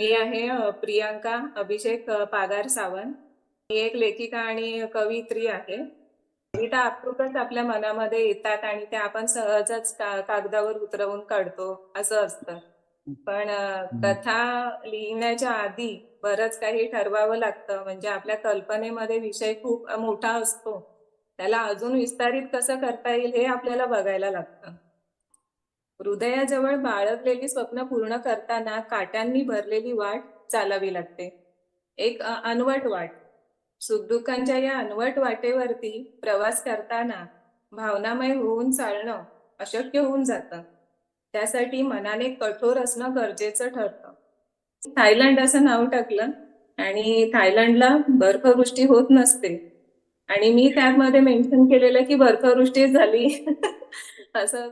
मी आहे प्रियांका अभिषेक पागार सावंत. मी एक लेखिका आणि कवयित्री आहे. कविता आपसुकच आपल्या मनामध्ये येतात आणि त्या आपण सहजच कागदावर उतरवून काढतो, असं असतं. पण. कथा लिहिण्याच्या आधी बरंच काही ठरवावं लागतं. म्हणजे आपल्या कल्पनेमध्ये विषय खूप मोठा असतो. त्याला अजून विस्तारित कसं करता येईल हे आपल्याला बघायला लागतं. हृदयाजवळ बाळगलेली स्वप्न पूर्ण करताना काट्यांनी भरलेली वाट चालावी लागते. एक अनवट वाट. सुखदुःखांच्या या अनवट वाटेवरती प्रवास करताना भावनामय होऊन चालणं अशक्य होऊन जातं. त्यासाठी मनाने कठोर असणं गरजेचं ठरतं. थायलंड असं नाव टाकलं आणि थायलंडला बर्फवृष्टी होत नसते आणि मी त्यामध्ये मेन्शन केलेलं की बर्फवृष्टी झाली असं